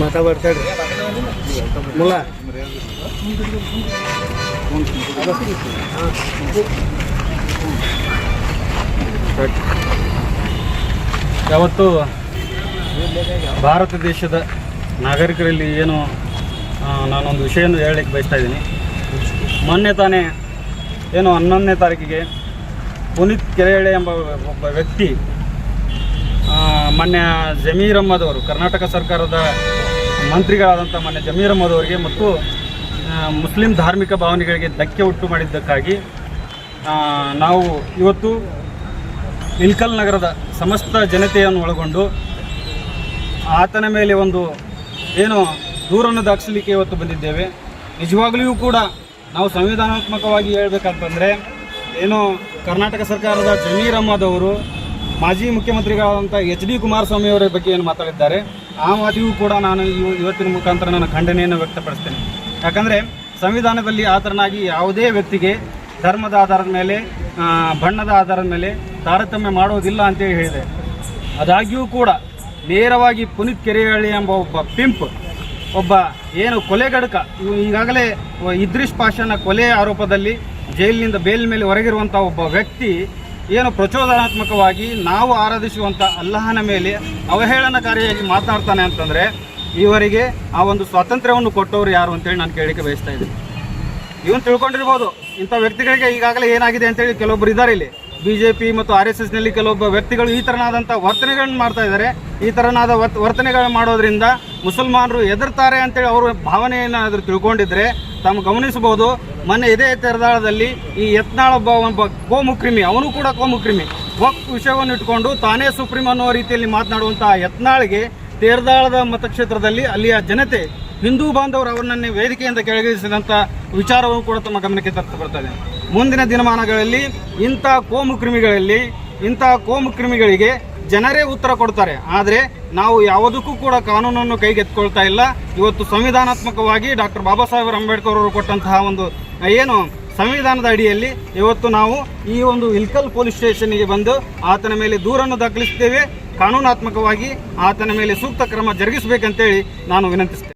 ಮಾತಾಡ್ತಾಡ್ರಿ ಮುಲ್ಲ. ಯಾವತ್ತು ಭಾರತ ದೇಶದ ನಾಗರಿಕರಲ್ಲಿ ಏನು ನಾನೊಂದು ವಿಷಯವನ್ನು ಹೇಳಲಿಕ್ಕೆ ಬಯಸ್ತಾ ಇದ್ದೀನಿ. ಮೊನ್ನೆ ತಾನೇ ಏನು ಹನ್ನೊಂದನೇ ತಾರೀಕಿಗೆ ಪುನೀತ್ ಕೆರೆಹಳೆ ಎಂಬ ಒಬ್ಬ ವ್ಯಕ್ತಿ ಮೊನ್ನೆ ಜಮೀರ್ ಅಹ್ಮದ್ ಅವರು, ಕರ್ನಾಟಕ ಸರ್ಕಾರದ ಮಂತ್ರಿಗಳಾದಂಥ ಮೊನ್ನೆ ಜಮೀರ್ ಅಹ್ಮದ್ ಅವರಿಗೆ ಮತ್ತು ಮುಸ್ಲಿಂ ಧಾರ್ಮಿಕ ಭಾವನೆಗಳಿಗೆ ಧಕ್ಕೆ ಉಂಟು ಮಾಡಿದ್ದಕ್ಕಾಗಿ ನಾವು ಇವತ್ತು ಇಲ್ಕಲ್ ನಗರದ ಸಮಸ್ತ ಜನತೆಯನ್ನು ಒಳಗೊಂಡು ಆತನ ಮೇಲೆ ಒಂದು ಏನು ದೂರನ್ನು ದಾಖಲಿಕ್ಕೆ ಇವತ್ತು ಬಂದಿದ್ದೇವೆ. ನಿಜವಾಗಲಿಯೂ ಕೂಡ ನಾವು ಸಂವಿಧಾನಾತ್ಮಕವಾಗಿ ಹೇಳಬೇಕಂತಂದರೆ ಏನು ಕರ್ನಾಟಕ ಸರ್ಕಾರದ ಜಮೀರ್ ಅಹ್ಮದ್ ಮಾಜಿ ಮುಖ್ಯಮಂತ್ರಿಗಳಾದಂಥ ಎಚ್ ಡಿ ಕುಮಾರಸ್ವಾಮಿ ಅವರ ಬಗ್ಗೆ ಏನು ಮಾತಾಡಿದ್ದಾರೆ, ಆ ಮಾತಿಗೂ ಕೂಡ ನಾನು ಇವ- ಇವತ್ತಿನ ಮುಖಾಂತರ ನನ್ನ ಖಂಡನೆಯನ್ನು ವ್ಯಕ್ತಪಡಿಸ್ತೇನೆ. ಯಾಕಂದರೆ ಸಂವಿಧಾನದಲ್ಲಿ ಆತರನಾಗಿ ಯಾವುದೇ ವ್ಯಕ್ತಿಗೆ ಧರ್ಮದ ಆಧಾರದ ಮೇಲೆ ಬಣ್ಣದ ಆಧಾರದ ಮೇಲೆ ತಾರತಮ್ಯ ಮಾಡೋದಿಲ್ಲ ಅಂತೇಳಿ ಹೇಳಿದೆ. ಆದಾಗ್ಯೂ ಕೂಡ ನೇರವಾಗಿ ಪುನೀತ್ ಕೆರೆಹಳ್ಳಿ ಎಂಬ ಒಬ್ಬ ಪಿಂಪ್ ಒಬ್ಬ ಏನು ಕೊಲೆಗಡಕ ಇವು ಈಗಾಗಲೇ ಇದ್ರಿಶ್ ಪಾಷಾನ ಕೊಲೆ ಆರೋಪದಲ್ಲಿ ಜೈಲಿನಿಂದ ಬೇಲ್ ಮೇಲೆ ಹೊರಗಿರುವಂಥ ಒಬ್ಬ ವ್ಯಕ್ತಿ ಏನು ಪ್ರಚೋದನಾತ್ಮಕವಾಗಿ ನಾವು ಆರಾಧಿಸುವಂಥ ಅಲ್ಲಹನ ಮೇಲೆ ಅವಹೇಳನಕಾರಿಯಾಗಿ ಮಾತನಾಡ್ತಾನೆ ಅಂತಂದರೆ ಇವರಿಗೆ ಆ ಒಂದು ಸ್ವಾತಂತ್ರ್ಯವನ್ನು ಕೊಟ್ಟವರು ಯಾರು ಅಂತೇಳಿ ನಾನು ಕೇಳಲಿಕ್ಕೆ ಬಯಸ್ತಾ ಇದ್ದೀನಿ. ಇವನು ತಿಳ್ಕೊಂಡಿರ್ಬೋದು, ಇಂಥ ವ್ಯಕ್ತಿಗಳಿಗೆ ಈಗಾಗಲೇ ಏನಾಗಿದೆ ಅಂತೇಳಿ ಕೆಲವೊಬ್ಬರು ಇದ್ದಾರೆ ಇಲ್ಲಿ. ಬಿ ಜೆ ಪಿ ಮತ್ತು ಆರ್ ಎಸ್ ಎಸ್ನಲ್ಲಿ ಕೆಲವೊಬ್ಬ ವ್ಯಕ್ತಿಗಳು ಈ ಥರನಾದಂಥ ವರ್ತನೆಗಳನ್ನು ಮಾಡ್ತಾ ಇದ್ದಾರೆ. ಈ ಥರನಾದ ವರ್ತನೆಗಳನ್ನು ವರ್ತನೆಗಳು ಮಾಡೋದ್ರಿಂದ ಮುಸಲ್ಮಾನರು ಎದುರ್ತಾರೆ ಅಂತೇಳಿ ಅವರು ಅದ್ರ ತಿಳ್ಕೊಂಡಿದ್ರೆ ತಮ್ಮ ಗಮನಿಸಬಹುದು. ಮೊನ್ನೆ ಇದೇ ತೆರದಾಳದಲ್ಲಿ ಈ ಯತ್ನಾಳ್ ಒಬ್ಬ ಒಬ್ಬ ಕೋಮುಕ್ರಿಮಿ, ಅವನು ಕೂಡ ಕೋಮುಕ್ರಿಮಿ, ವಕ್ ವಿಷಯವನ್ನು ಇಟ್ಕೊಂಡು ತಾನೇ ಸುಪ್ರೀಂ ಅನ್ನೋ ರೀತಿಯಲ್ಲಿ ಮಾತನಾಡುವಂತಹ ಯತ್ನಾಳ್ಗೆ ತೇರ್ದಾಳದ ಮತಕ್ಷೇತ್ರದಲ್ಲಿ ಅಲ್ಲಿಯ ಜನತೆ ಹಿಂದೂ ಬಾಂಧವರು ಅವರನ್ನೇ ವೇದಿಕೆಯಿಂದ ಕೆಳಗಿಳಿಸಿದಂಥ ವಿಚಾರವನ್ನು ಕೂಡ ತಮ್ಮ ಗಮನಕ್ಕೆ ತರ್ತಾ ಬರ್ತದೆ ಮುಂದಿನ ದಿನಮಾನಗಳಲ್ಲಿ ಇಂಥ ಕೋಮು ಕ್ರಿಮಿಗಳಲ್ಲಿ, ಇಂಥ ಕೋಮು ಕ್ರಿಮಿಗಳಿಗೆ ಜನರೇ ಉತ್ತರ ಕೊಡ್ತಾರೆ. ಆದರೆ ನಾವು ಯಾವುದಕ್ಕೂ ಕೂಡ ಕಾನೂನನ್ನು ಕೈಗೆತ್ಕೊಳ್ತಾ ಇಲ್ಲ. ಇವತ್ತು ಸಂವಿಧಾನಾತ್ಮಕವಾಗಿ ಡಾಕ್ಟರ್ ಬಾಬಾ ಸಾಹೇಬ್ ಅಂಬೇಡ್ಕರ್ ಅವರು ಕೊಟ್ಟಂತಹ ಒಂದು, ಏನು ಸಂವಿಧಾನದ ಅಡಿಯಲ್ಲಿ ಇವತ್ತು ನಾವು ಈ ಒಂದು ಇಲ್ಕಲ್ ಪೊಲೀಸ್ ಸ್ಟೇಷನ್ಗೆ ಬಂದು ಆತನ ಮೇಲೆ ದೂರನ್ನು ದಾಖಲಿಸ್ತೇವೆ ಕಾನೂನಾತ್ಮಕವಾಗಿ ಆತನ ಮೇಲೆ ಸೂಕ್ತ ಕ್ರಮ ಜರುಗಿಸಬೇಕಂತೇಳಿ ನಾನು ವಿನಂತಿಸ್ತೇನೆ.